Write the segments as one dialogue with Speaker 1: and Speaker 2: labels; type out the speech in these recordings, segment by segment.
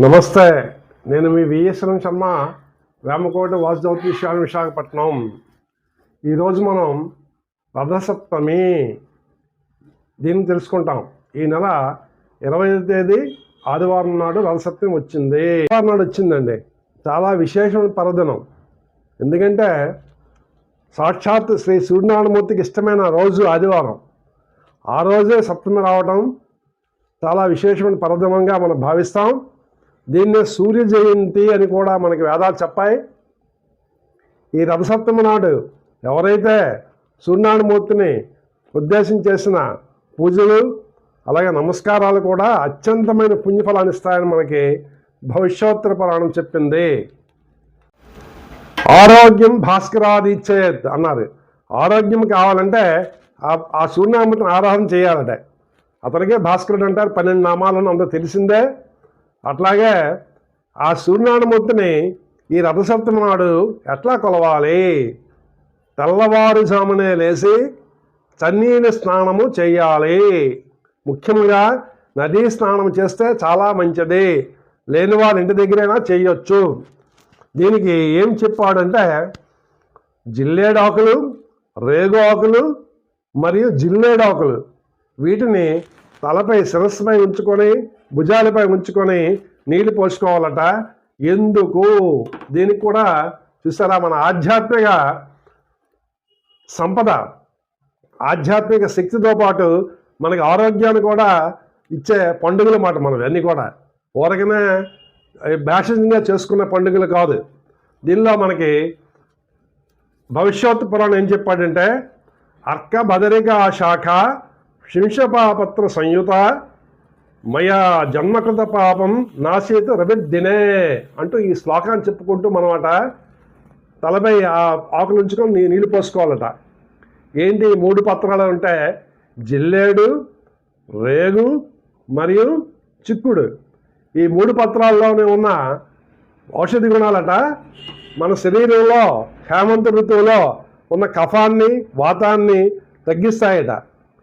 Speaker 1: నమస్తే. నేను మీ విఎస్ఎం శర్మ వేమకోట వాసుదేవతి విషయాలు విశాఖపట్నం. ఈరోజు మనం రథసప్తమి దీన్ని తెలుసుకుంటాం. ఈ నెల ఇరవై తేదీ ఆదివారం నాడు రథసప్తమి వచ్చింది. ఆదివారం నాడు వచ్చిందండి. చాలా విశేషమైన పర్వదినం. ఎందుకంటే సాక్షాత్ శ్రీ సూర్యనారాయణమూర్తికి ఇష్టమైన రోజు ఆదివారం. ఆ రోజే సప్తమి రావటం చాలా విశేషమైన పర్వదినంగా మనం భావిస్తాం. దీన్నే సూర్య జయంతి అని కూడా మనకి వేదాలు చెప్పాయి. ఈ రథసప్తమి నాడు ఎవరైతే సూర్యనారాయణమూర్తిని ఉద్దేశం చేసిన పూజలు అలాగే నమస్కారాలు కూడా అత్యంతమైన పుణ్యఫలాన్ని ఇస్తాయని మనకి భవిష్యోత్తర పురాణం చెప్పింది. ఆరోగ్యం భాస్కరాదిచ్చేత్ అన్నారు. ఆరోగ్యం కావాలంటే ఆ- ఆ సూర్యనామూర్తిని ఆరాధన చేయాలట. అతనికే భాస్కరుడు అంటారు పన్నెండు నామాలను అందరూ తెలిసిందే. అట్లాగే ఆ సూర్యనారాయణమూర్తిని ఈ రథసప్తమి నాడు ఎట్లా కొలవాలి? తెల్లవారుజామునే లేచి చన్నీని స్నానము చేయాలి. ముఖ్యంగా నదీ స్నానం చేస్తే చాలా మంచిది. లేని వారి ఇంటి దగ్గరైనా చేయొచ్చు. దీనికి ఏం చెప్పాడంటే జిల్లేడాకులు రేగు ఆకులు మరియు జిల్లేడాకులు వీటిని తలపై శిరస్సుపై ఉంచుకొని భుజాలపై ఉంచుకొని నీళ్ళు పోసుకోవాలట ఎందుకు? దీనికి కూడా చూసారా మన ఆధ్యాత్మిక సంపద ఆధ్యాత్మిక శక్తితో పాటు మనకి ఆరోగ్యాన్ని కూడా ఇచ్చే పండుగలు మాట మనం అన్నీ కూడా. ఊరకనే బ్యాషన్గా చేసుకునే పండుగలు కాదు. దీనిలో మనకి భవిష్యత్ పురాణం ఏం చెప్పాడంటే అర్క భదరిక శాఖ శింషపాపత్ర సంయుత మయా జన్మకృత పాపం నాశేతు రవిర్దినే అంటూ ఈ శ్లోకాన్ని చెప్పుకుంటూ మనమాట తలపై ఆ ఆకులు ఉంచుకొని నీ- నీళ్ళు పోసుకోవాలట. ఏంటి మూడు పత్రాలు ఉంటే జిల్లేడు రేగు మరియు చిక్కుడు. ఈ మూడు పత్రాల్లోనే ఉన్న ఔషధి గుణాలట మన శరీరంలో హేమంత ఋతువులో ఉన్న కఫాన్ని వాతాన్ని తగ్గిస్తాయట.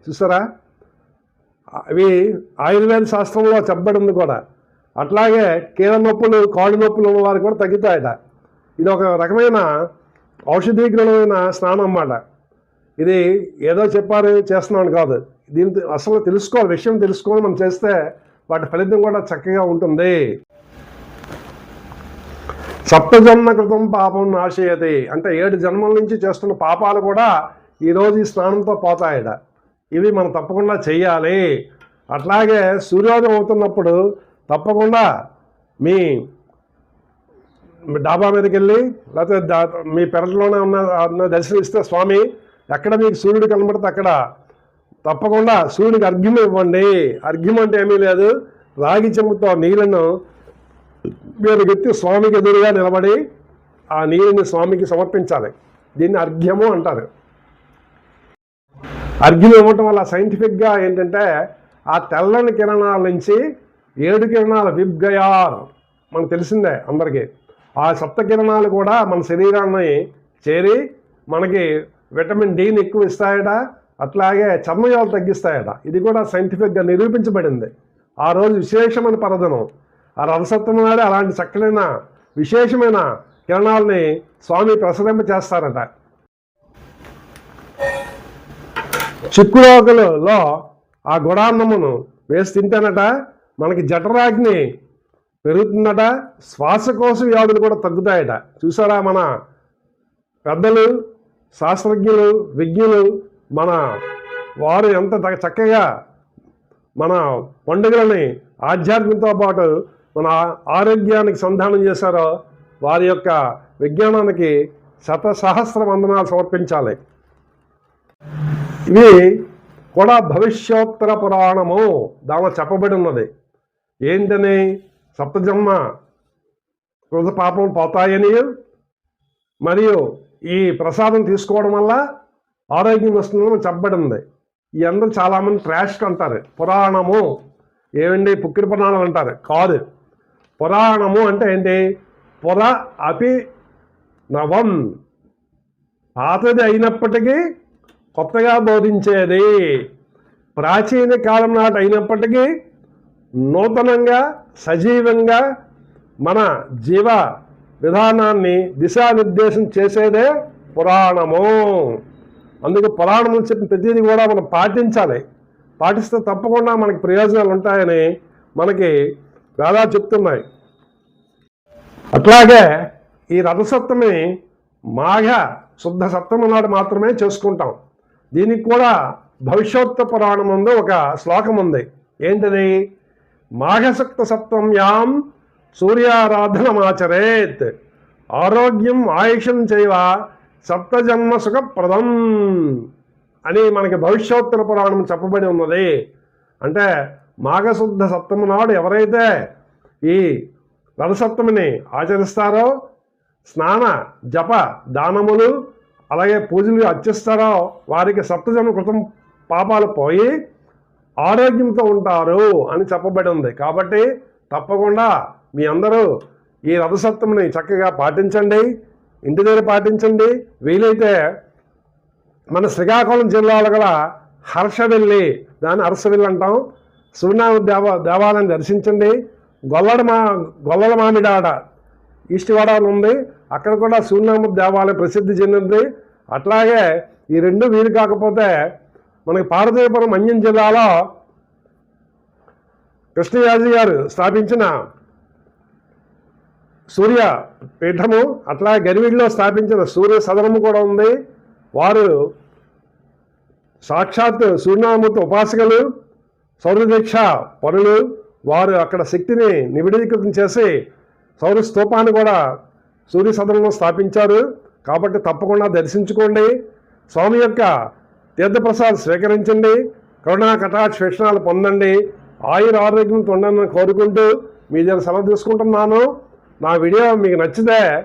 Speaker 1: చూసారా? అవి ఆయుర్వేద శాస్త్రంలో చెప్పబడింది కూడా. అట్లాగే కీళ్ళ నొప్పులు కాళ్ళు నొప్పులు ఉన్న వారికి కూడా తగ్గుతాయట. ఇది ఒక రకమైన ఔషధీకరణమైన స్నానం అన్నమాట. ఇది ఏదో చెప్పారు చేస్తున్నాను కాదు. దీని అసలు తెలుసుకోవాలి విషయం తెలుసుకొని మనం చేస్తే వాటి ఫలితం కూడా చక్కగా ఉంటుంది. సప్తజన్మ కృతం పాపం నాశయతి. అంటే ఏడు జన్మల నుంచి చేస్తున్న పాపాలు కూడా ఈరోజు ఈ స్నానంతో పోతాయట. ఇవి మనం తప్పకుండా చేయాలి అట్లాగే సూర్యోదయం అవుతున్నప్పుడు తప్పకుండా మీ డాబా మీదకి వెళ్ళి లేకపోతే మీ పెరట్లోనే ఉన్న దర్శనమిస్తే స్వామి ఎక్కడ మీకు సూర్యుడు కనబడితే అక్కడ తప్పకుండా సూర్యుడికి అర్ఘ్యం ఇవ్వండి. అర్ఘ్యం అంటే ఏమీ లేదు. రాగి చెంబుతో నీళ్ళను మీరు ఎత్తి స్వామికి ఎదురుగా నిలబడి ఆ నీరుని స్వామికి సమర్పించాలి. దీన్ని అర్ఘ్యము అంటారు. అర్ఘ్యం ఇవ్వటం వల్ల సైంటిఫిక్గా ఏంటంటే ఆ తెల్లని కిరణాల నుంచి ఏడు కిరణాల విబ్గయార్ మనకు తెలిసిందే అందరికీ. ఆ సప్త కిరణాలు కూడా మన శరీరాన్ని చేరి మనకి విటమిన్ డిని ఎక్కువ ఇస్తాయట అట్లాగే చర్మయాలు తగ్గిస్తాయట. ఇది కూడా సైంటిఫిక్గా నిరూపించబడింది. ఆ రోజు విశేషమైన పరదనం. ఆ రథసప్తమి నాడే అలాంటి చక్కనైన విశేషమైన కిరణాలని స్వామి ప్రసరింప చేస్తారట చిక్కుడాకులలో ఆ గుడాన్నమును వేసి తింటేనట. మనకి జఠరాగ్ని పెరుగుతుందట. శ్వాసకోశ వ్యాధులు కూడా తగ్గుతాయట. చూసారా మన పెద్దలు శాస్త్రజ్ఞులు విజ్ఞులు మన వారు ఎంత చక్కగా మన పండుగలని ఆధ్యాత్మికతో పాటు మన ఆరోగ్యానికి సంధానం చేశారో వారి యొక్క విజ్ఞానానికి శత సహస్ర వందనాలు సమర్పించాలి. ఇవి కూడా భవిష్యోత్తర పురాణము. దానిలో చెప్పబడి ఉన్నది. ఏంటని? సప్తజన్మ కృత పాపం పోతాయని మరియు ఈ ప్రసాదం తీసుకోవడం వల్ల ఆరోగ్యం వస్తుందని చెప్పబడి ఉంది. ఈ అందరూ చాలామంది ట్రాష్ అంటారు. పురాణము ఏమండి? పుక్కిరి పురాణాలు అంటారు. కాదు. పురాణము అంటే ఏంటి? పుర అపి నవం. పాతది అయినప్పటికీ కొత్తగా బోధించేది. ప్రాచీన కాలం నాటి అయినప్పటికీ నూతనంగా సజీవంగా మన జీవ విధానాన్ని దిశానిర్దేశం చేసేదే పురాణము. అందుకు పురాణములు చెప్పిన ప్రతిదీ కూడా మనం పాటించాలి. పాటిస్తే తప్పకుండా మనకి ప్రయోజనాలు ఉంటాయని మనకి వేదా చెప్తున్నాయి. అట్లాగే ఈ రథసప్తమి మాఘ శుద్ధ సప్తమి నాడు మాత్రమే చేసుకుంటాం. దీనికి కూడా భవిష్యోత్త పురాణం ముందు ఒక శ్లోకం ఉంది. ఏంటిది? మాఘశక్త యాం సూర్యారాధనమాచరేత్. ఆరోగ్యం ఆయుషం చేయవ సప్తజన్మ సుఖప్రదం అని మనకి భవిష్యోత్తర పురాణం చెప్పబడి ఉన్నది. అంటే మాఘశుద్ధ సప్తమి నాడు ఎవరైతే ఈ రథసప్తమిని ఆచరిస్తారో స్నాన జప దానములు అలాగే పూజలు అర్చిస్తారో వారికి సప్తజన్మ కృతం పాపాలు పోయి ఆరోగ్యంతో ఉంటారు అని చెప్పబడి ఉంది కాబట్టి తప్పకుండా మీ అందరూ ఈ రథసప్తమిని చక్కగా పాటించండి. ఇంటి దగ్గర పాటించండి. వీలైతే మన శ్రీకాకుళం జిల్లాలో గల హర్షవెల్లి దాన్ని హర్షవెల్లి అంటాం. సూర్యనామ దేవ దేవాలయం దర్శించండి. గొల్లడ మా గొల్లల మామిడాడ ఈస్ట్ గోదావరి ఉంది. అక్కడ కూడా సూర్యనామ దేవాలయం ప్రసిద్ధి చెందింది. అట్లాగే ఈ రెండు వీలు కాకపోతే మనకి పార్వతీపురం మన్యం జిల్లాలో కృష్ణయాజీ గారు స్థాపించిన సూర్య పీఠము అట్లా గరివిడిలో స్థాపించిన సూర్య సదనము కూడా ఉంది. వారు సాక్షాత్ సూర్యనామూర్తి ఉపాసకులు సౌరదీక్ష పరులు వారు అక్కడ శక్తిని నిబిడీకృతం చేసి సౌర స్తూపాన్ని కూడా సూర్య సదనంలో స్థాపించారు. కాబట్టి తప్పకుండా దర్శించుకోండి. స్వామి యొక్క తీర్థప్రసాద్ స్వీకరించండి. కరుణా కటాక్ష పొందండి. ఆయుర ఆరోగ్యంతో ఉండాలని కోరుకుంటూ మీ దగ్గర సెలవు తీసుకుంటున్నాను. నా వీడియో మీకు నచ్చితే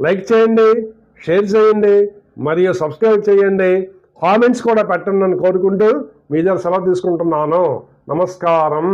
Speaker 1: లైక్ చేయండి షేర్ చేయండి మరియు సబ్స్క్రైబ్ చేయండి. కామెంట్స్ కూడా పెట్టండి అని కోరుకుంటూ మీ దగ్గర సెలవు తీసుకుంటున్నాను. నమస్కారం.